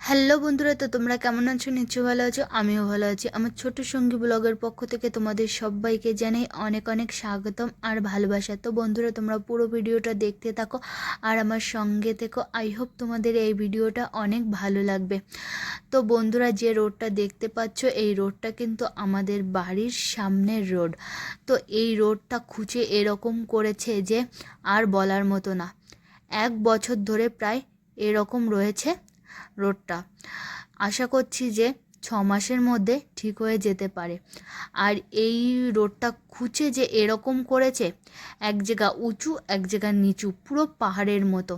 Hello বন্ধুরা, তো তোমরা কেমন আছো? নিশ্চয়ই ভালো আছো, আমিও ভালো আছি। আমার ছোট সঙ্গী ব্লগের পক্ষ থেকে তোমাদের সবাইকে জানাই অনেক অনেক স্বাগতম আর ভালোবাসা। তো বন্ধুরা, তোমরা পুরো ভিডিওটা দেখতে থাকো আর আমার সঙ্গে থেকো। আই হোপ তোমাদের এই ভিডিওটা অনেক ভালো লাগবে। তো বন্ধুরা, যে রোডটা দেখতে পাচ্ছ, এই রোডটা কিন্তু আমাদের বাড়ির সামনের রোড। তো এই রোডটা খুঁজে এরকম করেছে যে আর বলার মতো না। এক বছর ধরে প্রায় এরকম রয়েছে। রোডটা। আশা করছি যে ছ মাসের মধ্যে ঠিক হয়ে যেতে পারে। আর এই রোডটা খুঁচে যে এরকম করেছে, এক জায়গা উঁচু, এক জায়গা নিচু, পুরো পাহাড়ের মতো।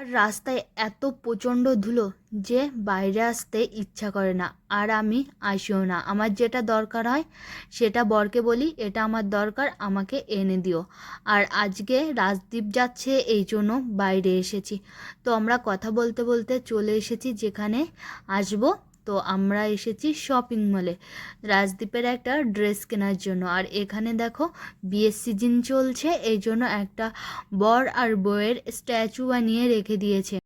আর রাস্তায় এত প্রচণ্ড ধুলো যে বাইরে আসতে ইচ্ছা করে না। আর আমি আসিও না। আমার যেটা দরকার হয় সেটা বরকে বলি, এটা আমার দরকার, আমাকে এনে দিও। আর আজকে রাজদ্বীপ যাচ্ছে, এই জন্য বাইরে এসেছি। তো আমরা কথা বলতে বলতে চলে এসেছি যেখানে আসব। তো আমরা এসেছি শপিং মলে রাজদ্বীপের একটা ড্রেস কেনার জন্য। আর এখানে দেখো বিয়ের সিজন চলছে, এই জন্য একটা বর আর বউয়ের স্ট্যাচু বানিয়ে রেখে দিয়েছে।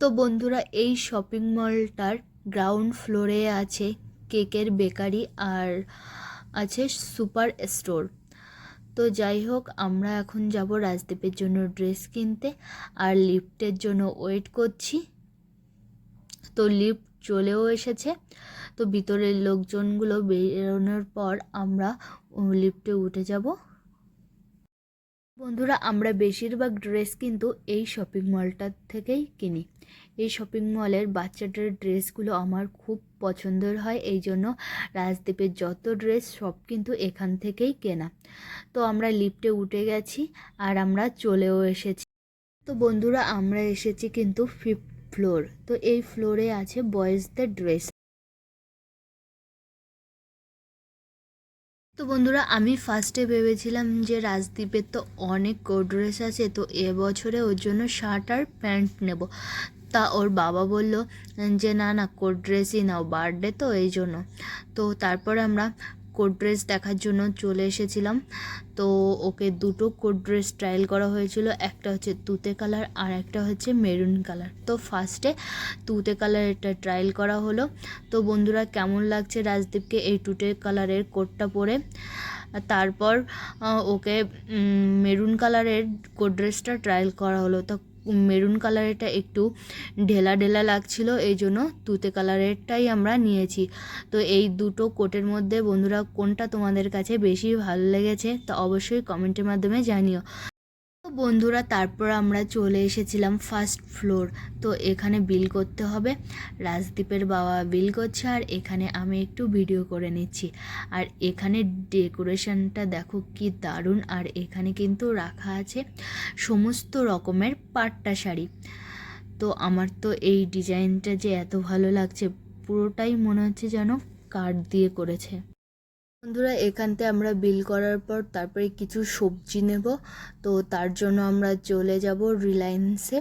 তো বন্ধুরা, এই শপিং মলটার গ্রাউন্ড ফ্লোরে আছে কেকের বেকারি আর আছে সুপার স্টোর তো যাই হোক, আমরা এখন যাব রাজদ্বীপের জন্য ড্রেস কিনতে। আর লিফটের জন্য ওয়েট করছি। তো লিফট চলেও এসেছে। তো ভিতরের লোকজনগুলো বেরোনোর পর আমরা লিফটে উঠে যাব। বন্ধুরা, আমরা বেশিরভাগ ড্রেস কিন্তু এই শপিং মলটার থেকেই কিনি। এই শপিং মলের বাচ্চাদের ড্রেসগুলো আমার খুব পছন্দের হয়, এই জন্য রাজদ্বীপের যত ড্রেস সব কিন্তু এখান থেকেই কেনা। তো আমরা লিফটে উঠে গেছি আর আমরা চলেও এসেছি। তো বন্ধুরা, আমরা এসেছি কিন্তু ফিফথ ফ্লোর তো এই ফ্লোরে আছে বয়েজদের ড্রেস তো বন্ধুরা, আমি ফার্স্টে ভেবেছিলাম যে রাজদ্বীপের তো অনেক কোড ড্রেস আছে, তো এবছরে ওর জন্য শার্ট আর প্যান্ট নেব। তা ওর বাবা বলল যে, না না কোট ড্রেসই নাও বার্থডে তো, এই জন্য। তো তারপরে আমরা কোট ড্রেস দেখার জন্য চলে এসেছিলাম। তো ওকে দুটো কোট ড্রেস ট্রায়াল করা হয়েছিল, একটা হচ্ছে তুতে কালার আর একটা হচ্ছে মেরুন কালার। তো ফার্স্টে তুতে কালার এটা ট্রায়াল করা হলো। তো বন্ধুরা, কেমন লাগছে রাজদীপকে এই তুতে কালারের কোটটা পরে? তারপর ওকে মেরুন কালারের কোট ড্রেসটা ট্রায়াল করা হলো। তো মেরুন কালারেরটা একটু ঢেলা ঢেলা লাগছিল, এই জন্য তুতে কালারেরটাই আমরা নিয়েছি। তো এই দুটো কোটের মধ্যে বন্ধুরা কোনটা তোমাদের কাছে বেশি ভালো লেগেছে তা অবশ্যই কমেন্টের মাধ্যমে জানিও। বন্ধুরা, তারপর আমরা চলে এসেছিলাম ফার্স্ট ফ্লোর তো এখানে বিল করতে হবে। রাজদীপের বাবা বিল করছে আর এখানে আমি একটু ভিডিও করে নিচ্ছি। আর এখানে ডেকোরেশনটা দেখো কি দারুণ, আর এখানে কিন্তু রাখা আছে সমস্ত রকমের পাট্টা শাড়ি। তো আমার তো এই ডিজাইনটা যে এত ভালো লাগছে, পুরোটাই মনে হচ্ছে যেন কাঠ দিয়ে করেছে। বন্ধুরা এখানতে আমরা বিল করার পর তারপরে কিছু সবজি নেব। তো তার জন্য আমরা চলে যাব রিলায়েন্সে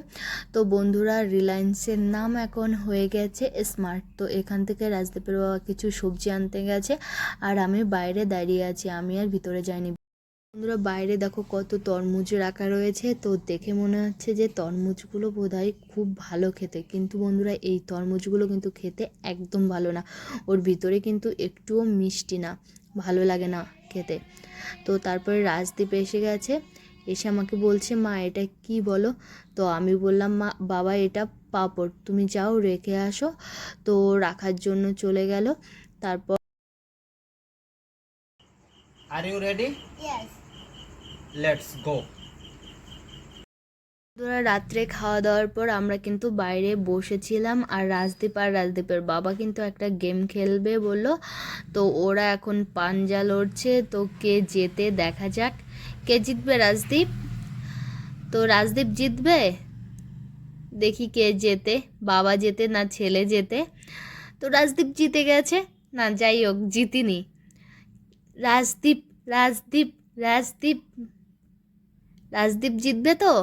তো বন্ধুরা রিলায়েন্সের নাম এখন হয়ে গেছে স্মার্ট তো এখান থেকে রাজদীপের বাবা কিছু সবজি আনতে গেছে আর আমি বাইরে দাঁড়িয়ে আছি, আমি আর ভিতরে যাইনি। বন্ধুরা, বাইরে দেখো কত তরমুজ রাখা রয়েছে। তো দেখে মনে হচ্ছে যে তরমুজগুলো বোধহয় খুব ভালো খেতে। কিন্তু বন্ধুরা, এই তরমুজগুলো কিন্তু খেতে একদম ভালো না। ওর ভিতরে কিন্তু একটুও মিষ্টি না। ভালো লাগে না খেতে তো তারপরে রাজদ্বীপ এসে গেছে এসে আমাকে বলছে মা এটা কি বলো তো আমি বললাম মা বাবা এটা পাপড় তুমি যাও রেখে আসো তো রাখার জন্য চলে গেল তারপর Are you ready? Yes. Let's go. রাত্রে খাওয়া দাওয়ার পর আমরা কিন্তু বাইরে বসেছিলাম আর রাজদীপ আর রাজদীপের বাবা কিন্তু একটা গেম খেলবে বলল। তো ওরা এখন পাঞ্জা লড়ছে, তো কে জেতে দেখা যাক। কে জিতবে রাজদীপ? তো রাজদীপ জিতবে? দেখি কে জেতে, বাবা জেতে না ছেলে জেতে। তো রাজদীপ জিতে গেছে। না, যাই হোক, জিতিনি। রাজদীপ রাজদীপ রাজদীপ। রাজদীপ জিতবে তো?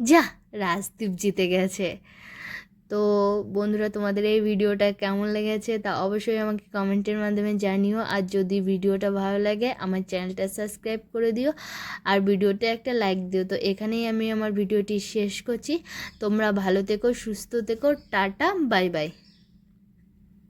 যা, রাজদীপ জিতে গেছে। তো বন্ধুরা, তোমাদের এই ভিডিওটা কেমন লেগেছে তা অবশ্যই আমাকে কমেন্টের মাধ্যমে জানিও। আর যদি ভিডিওটা ভালো লাগে, আমার চ্যানেলটা সাবস্ক্রাইব করে দিও। আর ভিডিওটা একটা লাইক দিও। তো এখানেই আমি আমার ভিডিওটি শেষ করছি। তোমরা ভালো থেকো, সুস্থ থেকো। Tata, bye bye.